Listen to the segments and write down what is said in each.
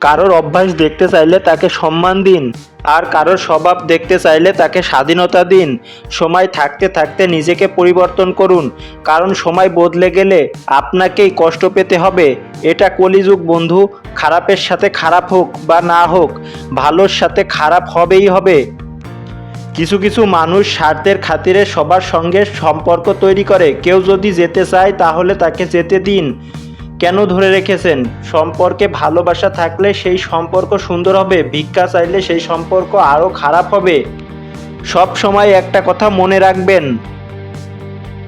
কারোর অভ্যাস দেখতে চাইলে তাকে সম্মান দিন, আর কারোর স্বভাব দেখতে চাইলে তাকে স্বাধীনতা দিন। সময় থাকতে থাকতে নিজেকে পরিবর্তন করুন, কারণ সময় বদলে গেলে আপনাকেই কষ্ট পেতে হবে। এটা কলিযুগ, বন্ধু। খারাপের সাথে খারাপ হোক বা না হোক, ভালোর সাথে খারাপ হবেই হবে। কিছু কিছু মানুষ স্বার্থের খাতিরে সবার সঙ্গে সম্পর্ক তৈরি করে। কেউ যদি যেতে চায় তাহলে তাকে যেতে দিন। কেন ধরে রেখেছেন? সম্পর্কে ভালোবাসা থাকলে সেই সম্পর্ক সুন্দর হবে, ভিক্ষা চাইলে সেই সম্পর্ক আরও খারাপ হবে। সব সময় একটা কথা মনে রাখবেন,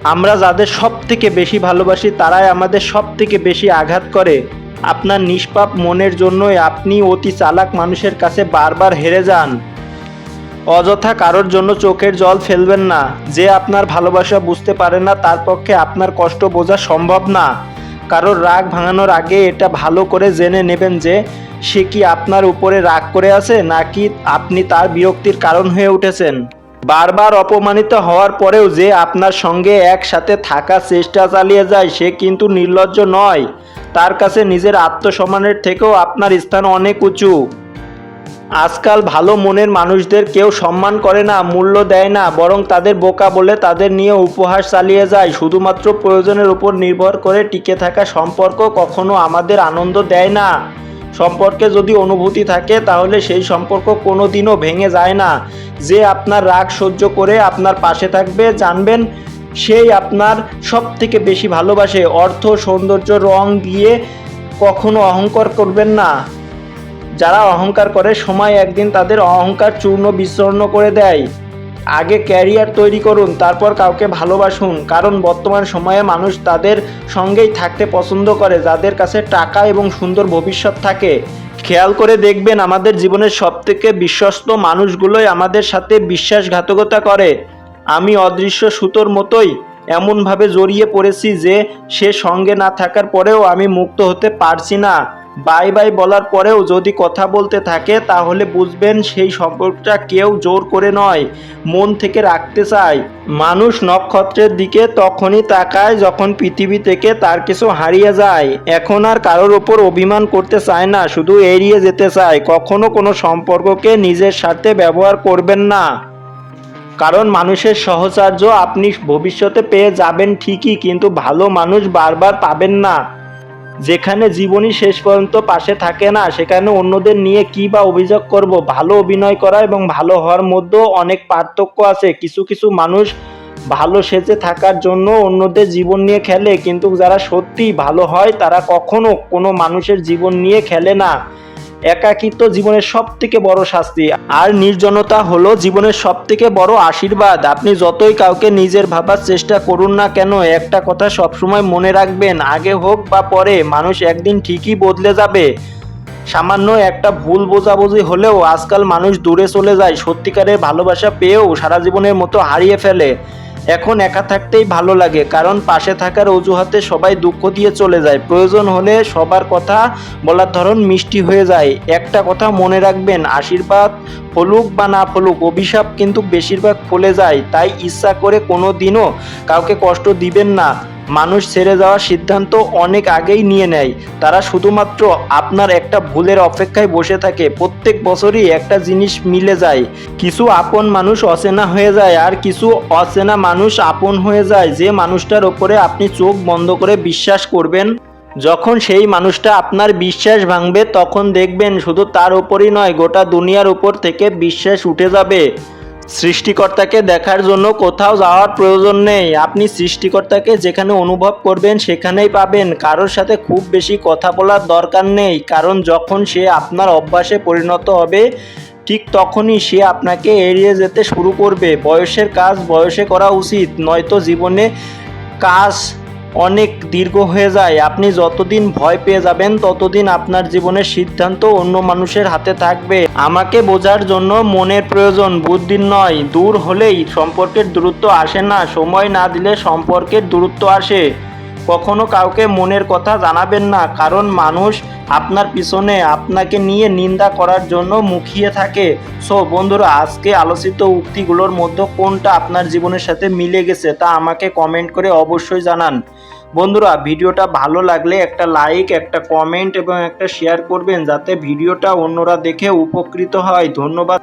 আমরা যাদের সব থেকে বেশি ভালোবাসি তারাই আমাদের সব থেকে বেশি আঘাত করে। আপনার নিষ্পাপ মনের জন্যই আপনি অতি চালাক মানুষের কাছে বারবার হেরে যান। অযথা কারোর জন্য চোখের জল ফেলবেন না। যে আপনার ভালোবাসা বুঝতে পারে না তার পক্ষে আপনার কষ্ট বোঝা সম্ভব না। কারোর রাগ ভাঙানোর আগে এটা ভালো করে জেনে নেবেন যে সে কি আপনার উপরে রাগ করে আছে নাকি আপনি তার বিরক্তির কারণ হয়ে উঠেছেন। বারবার অপমানিত হওয়ার পরেও যে আপনার সঙ্গে একসাথে থাকার চেষ্টা চালিয়ে যায়, সে কিন্তু নির্লজ্জ নয়। তার কাছে নিজের আত্মসম্মানের থেকেও আপনার স্থান অনেক উঁচু। আজকাল ভালো মনের মানুষদের কেউ সম্মান করে না, মূল্য দেয় না, বরং তাদের বোকা বলে তাদের নিয়ে উপহাস চালিয়ে যায়। শুধুমাত্র প্রয়োজনের উপর নির্ভর করে টিকে থাকা সম্পর্ক কখনো আমাদের আনন্দ দেয় না। সম্পর্কে যদি অনুভূতি থাকে, তাহলে সেই সম্পর্ক কোনো দিনও ভেঙে যায় না। যে আপনার রাগ সহ্য করে আপনার পাশে থাকবে, জানবেন, সেই আপনার সব থেকে বেশি ভালোবাসে। অর্থ, সৌন্দর্য, রং দিয়ে কখনো অহংকার করবেন না। যারা অহংকার করে সময় একদিন তাদের অহংকার চূর্ণ বিচূর্ণ করে দেয়। আগে ক্যারিয়ার তৈরি করুন, তারপর কাউকে ভালোবাসুন, কারণ বর্তমান সময়ে মানুষ তাদের সঙ্গেই থাকতে পছন্দ করে, যাদের কাছে টাকা এবং সুন্দর ভবিষ্যৎ থাকে। খেয়াল করে দেখবেন, আমাদের জীবনের সবথেকে বিশ্বস্ত মানুষগুলোই আমাদের সাথে বিশ্বাসঘাতকতা করে। আমি অদৃশ্য সুতোর মতোই এমনভাবে জড়িয়ে পড়েছি যে সে সঙ্গে না থাকার পরেও আমি মুক্ত হতে পারছি না। বাই বাই বলার পরেও যদি কথা বলতে থাকে, তাহলে বুঝবেন সেই সম্পর্কটা কেউ জোর করে নয়, মন থেকে রাখতে চায়। মানুষ নক্ষত্রের দিকে তখনই তাকায় যখন পৃথিবী থেকে তার কিছু হারিয়ে যায়। এখন আর কারোর ওপর অভিমান করতে চায় না, শুধু এড়িয়ে যেতে চায়। কখনো কোনো সম্পর্ককে নিজের স্বার্থে ব্যবহার করবেন না। কারণ মানুষের সহচার্য আপনি ভবিষ্যতে পেয়ে যাবেন ঠিকই, কিন্তু ভালো মানুষ বারবার পাবেন না। যেখানে জীবনী শেষ পর্যন্ত পাশে থাকে না, সেখানে অন্যদের নিয়ে কি বা অভিযোগ করব, ভালো অভিনয় করা এবং ভালো হওয়ার মধ্যেও অনেক পার্থক্য আছে। কিছু কিছু মানুষ ভালো সেজে থাকার জন্য অন্যদের জীবন নিয়ে খেলে, কিন্তু যারা সত্যি ভালো হয়, তারা কখনো কোনো মানুষের জীবন নিয়ে খেলে না। একাকিত্ব জীবনের সব থেকে বড় শাস্তি। আর নির্জনতা হলো জীবনের সব থেকে বড় আশীর্বাদ। আপনি যতই কাউকে নিজের ভাবার চেষ্টা করুন না কেন, একটা কথা সবসময় মনে রাখবেন, আগে হোক বা পরে মানুষ একদিন ঠিকই বদলে যাবে। সামান্য একটা ভুল বোঝাবুঝি হলেও আজকাল মানুষ দূরে চলে যায়, সত্যিকারের ভালোবাসা পেয়েও সারা জীবনের মতো হারিয়ে ফেলে। এখন একা থাকতেই ভালো লাগে, কারণ পাশে থাকার অজুহাতে সবাই দুঃখ দিয়ে চলে যায়। প্রয়োজন হলে সবার কথা বলার ধরন মিষ্টি হয়ে যায়। একটা কথা মনে রাখবেন, আশীর্বাদ ফলুক বা না ফলুক, অভিশাপ কিন্তু বেশিরভাগ ফলে যায়। তাই ইচ্ছা করে কোনো দিনও কাউকে কষ্ট দিবেন না। মানুষ ছেড়ে যাওয়ার সিদ্ধান্ত অনেক আগেই নিয়ে নেয়। তারা শুধুমাত্র আপনার একটা ভুলের অপেক্ষায় বসে থাকে। প্রত্যেক বছরই একটা জিনিস মিলে যায়। কিছু আপন মানুষ অচেনা হয়ে যায় আর কিছু অচেনা মানুষ আপন হয়ে যায়। যে মানুষটার ওপরে আপনি চোখ বন্ধ করে বিশ্বাস করবেন, যখন সেই মানুষটা আপনার বিশ্বাস ভাঙবে, তখন দেখবেন শুধু তার উপরই নয়, গোটা দুনিয়ার উপর থেকে বিশ্বাস উঠে যাবে। সৃষ্টিকর্তাকে দেখার জন্য কোথাও যাওয়ার প্রয়োজন নেই। আপনি সৃষ্টিকর্তাকে যেখানে অনুভব করবেন সেখানেই পাবেন। কারোর সাথে খুব বেশি কথা বলার দরকার নেই, কারণ যখন সে আপনার অভ্যাসে পরিণত হবে, ঠিক তখনই সে আপনাকে এড়িয়ে যেতে শুরু করবে। বয়সের কাজ বয়সে করা উচিত, নয়তো জীবনে কাজ অনেক দীর্ঘ হয়ে যায়। আপনি যতদিন ভয় পেয়ে যাবেন, ততদিন আপনার জীবনের সিদ্ধান্ত অন্য মানুষের হাতে থাকবে। আমাকে বোঝার জন্য মনের প্রয়োজন বুদ্ধির নয়। দূর হলেই সম্পর্কের দূরত্ব আসে না। সময় না দিলে সম্পর্কের দূরত্ব আসে। কখনো কাউকে মনের কথা জানাবেন না, কারণ মানুষ আপনার পিছনে আপনাকে নিয়ে নিন্দা করার জন্য মুখিয়ে থাকে। সো বন্ধুরা, আজকে আলোচিত উক্তিগুলোর মধ্যে কোনটা আপনার জীবনের সাথে মিলে গেছে তা আমাকে কমেন্ট করে অবশ্যই জানান। বন্ধুরা, ভিডিওটা ভালো লাগলে একটা লাইক একটা কমেন্ট এবং একটা শেয়ার করবেন, যাতে ভিডিওটা অন্যরা দেখে উপকৃত হয়। ধন্যবাদ।